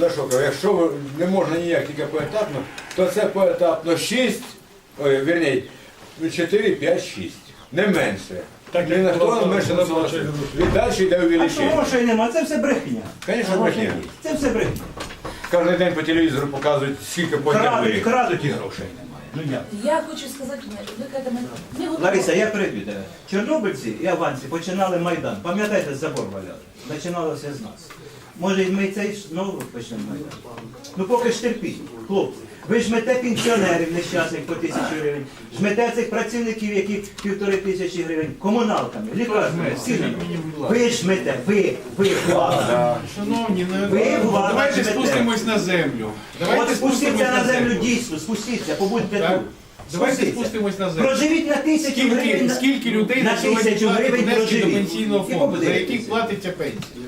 За що кажу, якщо не можна ніяк тільки поетапно, то це поетапно 6, ой, вірні, 4, 5, 6. Не менше. Так, Ні на хто менше на не. І далі йде увеличення. грошей нема, це все брехня. Звісно, брехня. Це все брехня. Кожен день по телевізору показують, скільки Крадуть, подняли. крадуть і грошей немає. Ну як? Я хочу сказати, ви кажете, ми готові. Лариса, я переб'ю тебе. Чорнобильці і аванці починали Майдан. Пам'ятаєте, забор валяв? Починалося з нас. Може, і ми цей знову почнемо Ну поки ж терпіть, хлопці. Ви жмете пенсіонерів нещасних по тисячі гривень, жмете цих працівників, які півтори тисячі гривень, комуналками, лікарнями, всі. Ви жмете, ви, ви, влада. Шановні, ну, Ви, влада, давайте живете. спустимось на землю. От спустіться на землю дійсно, спустіться, побудьте Так. тут. Давайте Спустіться. спустимось на землю. Проживіть на тисячу Скільки, гривень. скільки людей на на сьогодні тисячу гривень внески до проживіть. пенсійного І фонду, за побудете. яких платиться пенсія?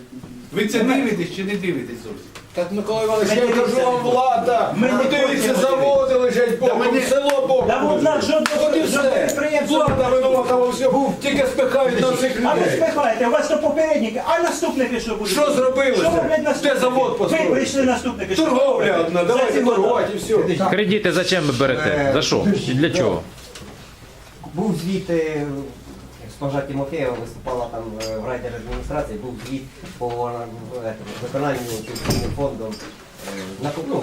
Ви це дивитесь чи не дивитесь зовсім? Так, Микола Іванович, я кажу вам влада. Ми не Дивіться, заводи лежать боком, мене- село боком. Та жодного- От і жодного все. підприємства Влада винувата во всьому, тільки спихають на цих А ви людей. спихаєте, у вас то попередники, а наступники що будуть? Що зробили Що це? роблять наступники? Де завод Ви прийшли наступники. що Торговля одна, За давайте ці года. торгувати і все. Кредити зачем ви берете? За що? І для чого? Був звіт, е, госпожа Тимофеєва виступала там е, в райдержадміністрації, був звіт по е, виконанню пенсійним фондом е, на ну,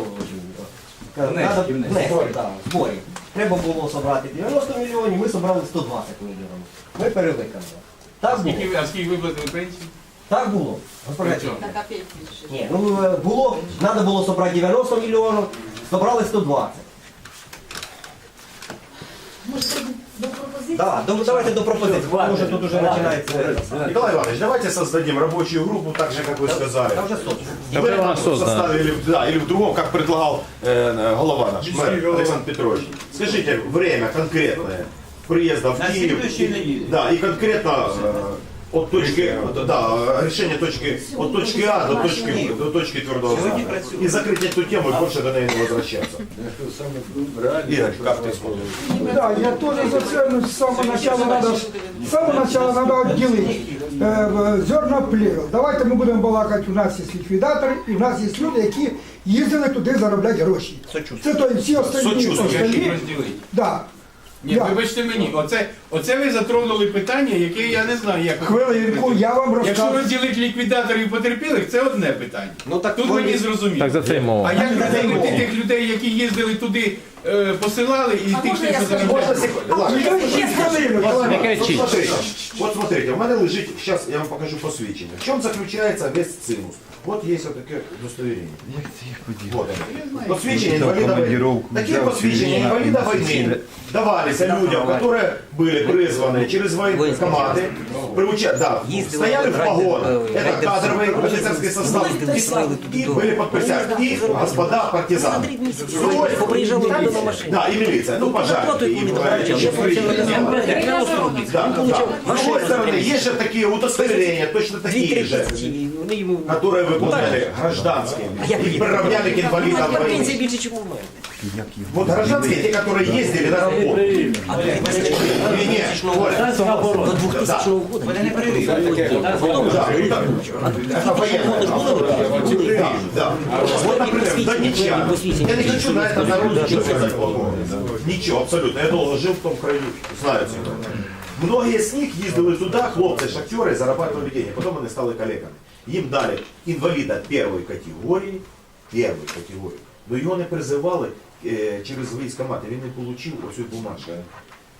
внески, да, зборів. Треба було собрати 90 мільйонів, ми собрали 120 мільйонів. Ми перевиконали. Так було. Скільки, а скільки виплатили пенсії? Так було. Ні, ну було, треба було собрати 90 мільйонів, собрали 120. Може, до пропозиції? Да, до- давайте до пропозиції, тому що тут вже починається. Николай Иванович, давайте создадим рабочую группу, так же, как вы сказали. Там вже сотні. И в Уже у этом нас создано. составе, или, да, или в другом, как предлагал э, голова наш, мэр Александр Петрович. Скажите, время конкретное приезда в На Киев. следующей и- неделе. Да, и конкретно э, от точки, да, решение точки, от точки А до точки, до точки твердого Сьогодні знания. працюємо. И закрыть эту тему и больше до нее не возвращаться. Игорь, как ты смотришь? Да, я тоже за це ну, з самого начала надо, з самого начала надо відділити е, зерноплівел. Давайте ми будемо балакати, у нас є ліквідатори, і у нас є люди, які їздили туди заробляти гроші. Це то і всі остальні. Сочувствую. остальні Розділити. да. Ні, Я. вибачте мені, оце, оце ви затронули питання, яке я не знаю, як. хвилин Хвилинку, я вам Якщо розкажу. розділити ліквідаторів і потерпілих, це одне питання. Ну, так Тут вони- мені зрозуміло. Так за це й мова. А як розділити тих людей, які їздили туди, е, посилали, і А тих, можна що я скажу? заробляли? Можно секунду? Ладно. Ну, шість хвилин, Не кричіть. Смотрите, вот смотрите, у мене лежить, сейчас я вам покажу посвідчення. В чому заключається весь цимус? Вот есть вот таке удостоверение. Вот оно. Посвідчення інваліда війни. Такі посвідчення інваліда війни давалися людям, которые были призваны через военкоматы, приуча, да, стояли в погонах. Это кадровый офицерский состав. И были подписаны. И господа партизаны. Да, и милиция. Ну, пожалуйста. И, э, еще да, да. С другой стороны, есть же такие удостоверения, точно такие же, которые выполняли гражданские и приравняли к инвалидам войны. Вот гражданские, те, которые ездили на работу. Или нет, Оля? Да. Вони не перевірили. Да, ну так. Это военное. Да, да. Вот, например, донечан. Я не хочу на этом народе ничего сказать плохого. Ничего, абсолютно. Я долго жил в том краю, знаю цього. Многие з них їздили туди, хлопці, шахтери, зарабатывали деньги. Потім вони стали колегами. Їм дали інваліда першої категорії, першої категорії. Но його не призивали е, через військомат, і він не отримав оцю бумажку.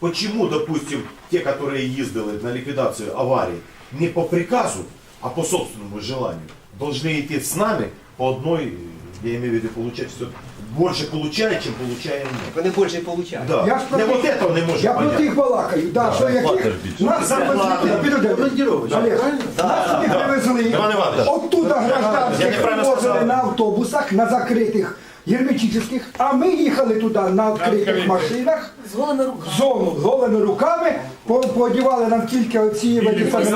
Почему, допустим, те, которые ездили на ликвидацию аварий, не по приказу, а по собственному желанию, должны идти с нами по одной, я имею в виду, получать все, больше получает, чем получаем мы. Вони більше получають. Да. Я ж про Я тих- вот этого не можу Я про понять. тих балакаю, да, що яких нас Зарплати. Нас сюди привезли, Іван Іванович. оттуда Я гражданських неправильно привозили сказав. на автобусах, на закритих герметичних, а ми їхали туди на відкритих машинах, З голими руками. зону з голими руками, по- подівали нам тільки оці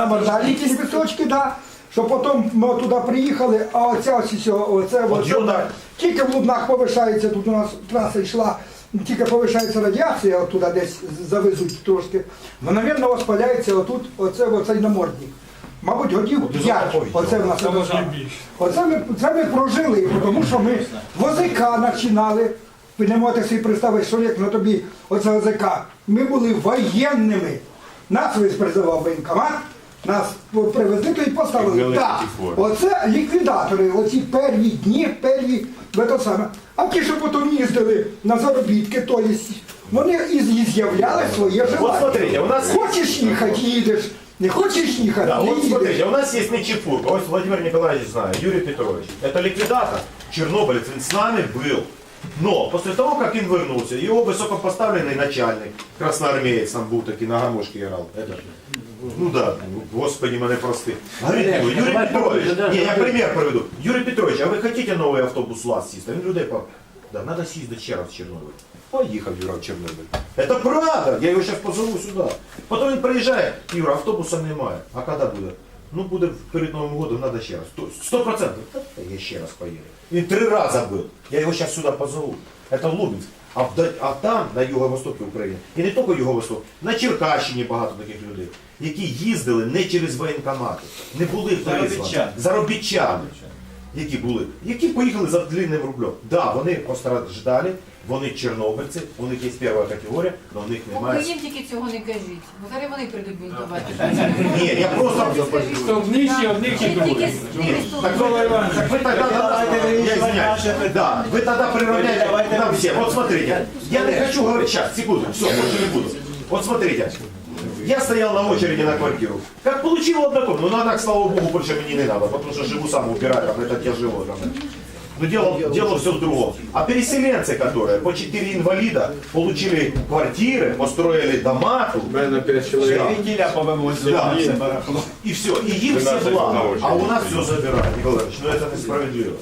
мордалі, ці ліпісточки, да, що потім ми туди приїхали, а оця ось сьо- оце, оце, тільки в Лубнах повишається, тут у нас траса йшла, тільки повишається радіація, от туди десь завезуть трошки, мгновенно воспаляється отут, оце, оцей намордник. Мабуть, годів 5. Оце в нас. Оце ми, це ми прожили, тому що ми возика починали. Ви не можете собі представити, що як на тобі оце возика. Ми були воєнними. Нас весь призивав воєнкомат, нас привезли то і поставили. Так, оце ліквідатори, оці перві дні, перві, то саме. А ті, що потім їздили на заробітки, то є, вони і з'являли своє желання. смотрите, у нас- Хочеш їхати, їдеш. Не хочеш їхати, Да, не вот їдеш. смотрите, у нас есть Нечепурка, вот Владимир Николаевич знает, Юрий Петрович. Это ликвидатор, чернобылец, он с нами был. Но после того, как он вернулся, его высокопоставленный начальник, красноармеец, там был таки на гармошке играл, это, ну да, ну, господи, мене прости. Говорит ему, Юрий Петрович, не, я пример приведу. Юрий Петрович, а ви хотите новий автобус ЛАЗ сісти? Він людей по... Да, надо съездить ще раз в Чорнобиль. Поїхав Юра в Чорнобиль. Это правда, я його зараз позову сюди. Потім він приїжджає, Юра, автобуса немає. А коли буде? Ну буде перед Новим годом, треба ще раз. Сто процентів. Я ще раз поїду. Він три рази був. Я його зараз сюди позову. Это Лубенськ. А, в- а там, на юго-востокі України, і не тільки юго-восток, на Черкащині багато таких людей, які їздили не через воєнкомати, не були призвані. Заробітчани. Які були, які поїхали за длинним рублем. Да, вони постраждали, вони чорнобильці, у них є перша категорія, але у них немає. Україн тільки цього не кажіть, бо зараз вони прийдуть бунтувати. Ні, я просто Одних і одних і Тільки других. Ні, так ви, так ви тогда, я извиняюсь, да, вы тогда приравняете нам всем. Вот смотрите, я не хочу говорить, сейчас, секунду, все, больше не буду. Вот смотрите, я стоял на очереди на квартиру. Как получил однокомнатную, ну она, к слава богу, больше мне не надо, потому что живу сам, убираю, там, это тяжело. Там. Но дело, дело все в другом. А переселенцы, которые по 4 инвалида получили квартиры, построили дома тут, У мене на 5 чоловік. Неділя повивозили, Да. И все, и им все благо, а у нас все забирают. Николаевич, ну это несправедливо.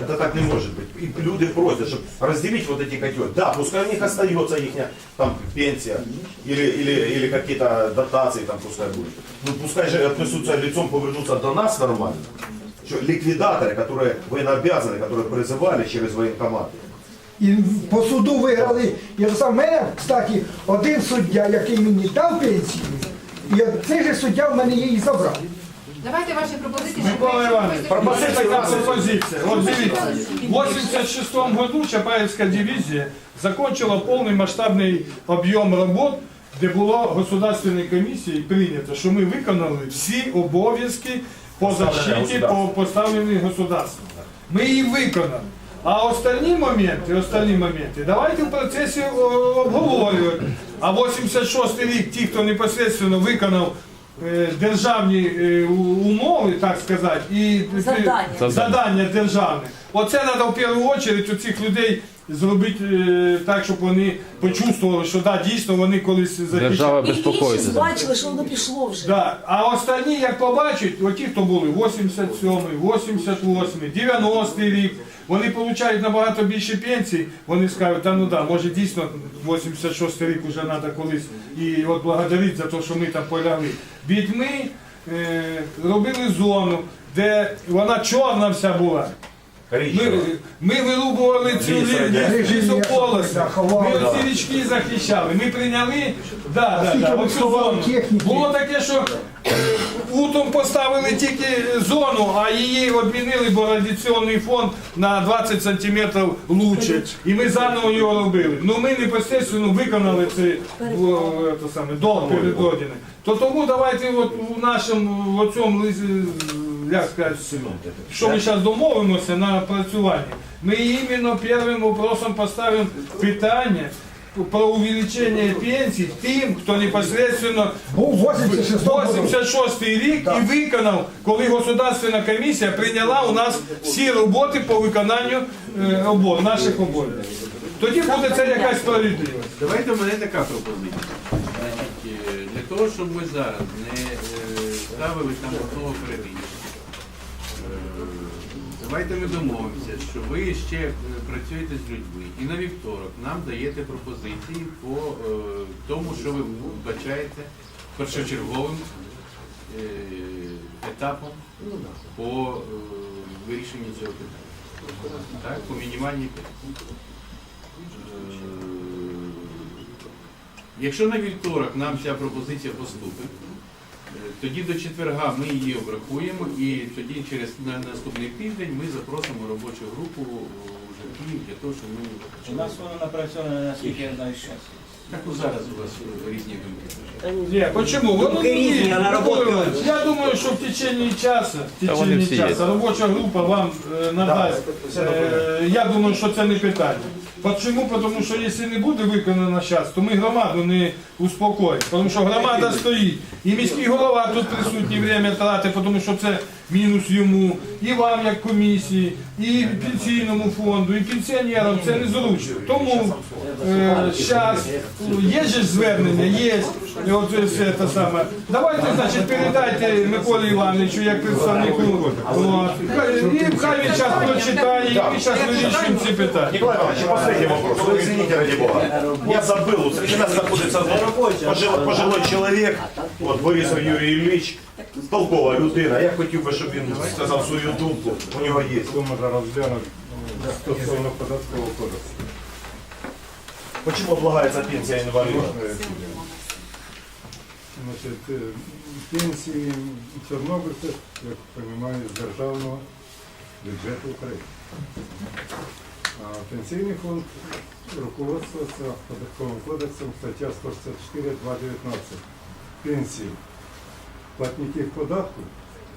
Это так не может быть. И люди просят, чтобы разделить вот эти котелки. Да, пускай у них остается их там пенсия или, или, или какие-то дотации там пускай будут. Ну пускай же отнесутся лицом, повернутся до нас нормально. Что, ликвидаторы, которые военнообязаны, которые призывали через военкоматы. І по суду виграли. І сам мене, кстати, один суддя, який мені дав пенсію, і от цей же суддя в мене її забрав. Давайте ваші пропозиції. Микола Иванович, Пропозиция такая ваша. пропозиция. Вот видите, в 86 году Чапаевская дивизия закончила полный масштабный об'єм робот, де було государственною комісією прийнято, що ми виконали всі обов'язки по защиті, по поставленій государством. Ми її виконали. А остальні моменти, остальні моменти, давайте в процесі обговорювати. А 86 рік ті, хто непосредственно виконав е, державні е, умови, так сказати, і Завдання. завдання державне. Оце треба в першу чергу у цих людей зробити е, так, щоб вони почувствували, що да, дійсно вони колись захищали. Держава І безпокоїться. бачили, що воно пішло вже. Да. А останні, як побачать, оті, хто були 87-й, 88-й, 90-й рік, вони отримують набагато більше пенсій, вони скажуть, та ну да, може дійсно 86-й рік вже треба колись і от благодарити за те, що ми там полягли. Від ми е, робили зону, де вона чорна вся була. Ми, ми вирубували цю Ліс, лі- радянський. ліс- лісополоси. Да, ховали. Ми оці річки захищали. Ми прийняли, да, да, да, оцю зону. Було таке, що е, поставили тільки зону, а її відмінили, бо радіаційний фон на 20 сантиметрів лучше. І ми заново його робили. Ну ми непосередньо виконали цей долг перед То тому давайте от у нашому цьому як сказати, що ми зараз домовимося на працювання. Ми іменно першим вопросом поставимо питання про увеличення пенсій тим, хто непосредственно Був 86 году. 86 рік і виконав, коли государственна комісія прийняла у нас всі роботи по виконанню е, наших обов'язків. Тоді буде це якась справедливість. Давайте в мене така пропозиція. Значить, е, для того, щоб ми зараз не е, ставили там одного перевірку, давайте ми домовимося, що ви ще е, працюєте з людьми і на вівторок нам даєте пропозиції по е, тому, що ви вбачаєте першочерговим е, етапом по е, вирішенню цього питання. Так, по мінімальній пенсії. Е, Якщо на вівторок нам ця пропозиція поступить, Тоді до четверга ми її обрахуємо і тоді через на наступний тиждень ми запросимо робочу групу вже в Київ для того, щоб ми У нас воно напрацьоване, наскільки я знаю, зараз. так ну, зараз у вас різні думки. Ні, почему? Воно Думки різні, ні, а на роботу- Микола Я думаю, що в течение часу, в Та вони течение всі часу робоча група вам е, надасть. Е, я думаю, що це не питання. Чому? Тому що якщо не буде виконано зараз, то ми громаду не успокоїмо. Тому що громада стоїть. І міський голова тут присутній время тратить, тому що це мінус йому, і вам як комісії, і пенсійному фонду, і пенсіонерам це незручно. Тому зараз є же звернення, є. І от це саме. Давайте, значить, передайте Миколі Івановичу як представнику. От. І хай він час прочитає, і ми зараз вирішуємо ці питання. Последний вопрос. Вы извините, ради бога. Я забыл, среди нас находится пожил- пожилой человек, вот Борис Юрій Ильич, толкова людина. Я хотів би, щоб він сказав свою думку. У нього є. Може розглянути стосовно податкового кодексу. Почему облагається пенсія інваліда? Значить, е, пенсії чорнобильців, як розумію, з державного бюджету України. Пенсійний фонд руководствується податковим кодексом стаття 164 219. Пенсії платників податку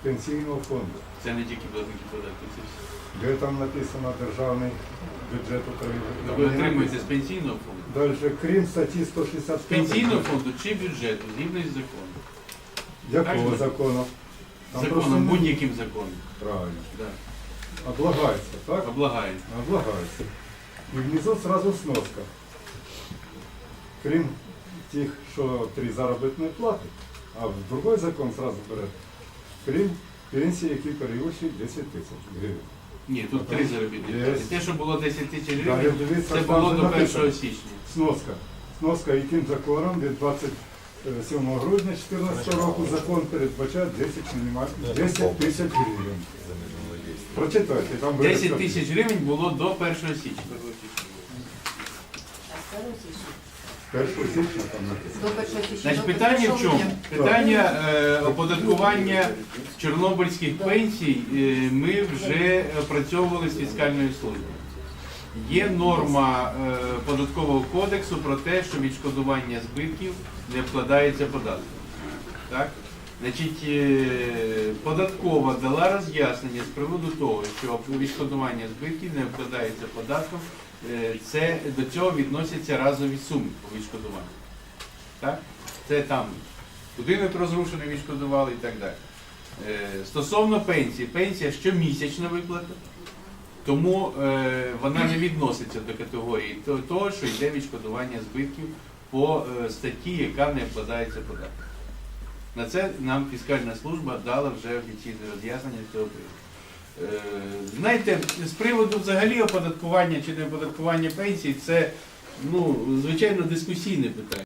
пенсійного фонду. Це не тільки платники податків, це все. Де там написано державний бюджет України. Ви отримуєте з пенсійного фонду. Далі, крім статті З 165 пенсійного фонду чи бюджету, згідно із законом. якого Так, закону? Там просто Законом, не- будь-яким законом. Правильно. Да. Облагается, так? Облагають. Облагается. И внизу сразу сноска. Крім тих, що три заробітні плати, а в другой закон сразу бере, крім пенсії, які перевищують 10 тисяч гривень. Ні, тут три заробітні плати. Те, що було 10 тисяч гривень, дивіться, це було до 1 січня. Сноска. Сноска, яким законом від 27 грудня 2014 року закон передбачає 10, тисяч гривень. Прочитайте, там 10 тисяч гривень було до 1 січня. 1 січня там написано. До першого січня. Значить, питання в чому? Питання е, оподаткування чорнобильських пенсій е, ми вже опрацьовували з фіскальною службою. Є норма е, податкового кодексу про те, що відшкодування збитків не вкладається податком. Так? Значить, е, податкова дала роз'яснення з приводу того, що відшкодування збитків не вкладається податком. Е, Це до цього відносяться разові суми по відшкодуванню. Так? Це там будинок розрушений відшкодували і так далі. Е, Стосовно пенсії, пенсія щомісячна виплата, тому е, вона не відноситься до категорії того, що йде відшкодування збитків по статті, яка не вкладається податок. На це нам фіскальна служба дала вже офіційне роз'яснення цього приводу. Е, Знаєте, з приводу взагалі оподаткування чи не оподаткування пенсій, це ну, звичайно дискусійне питання.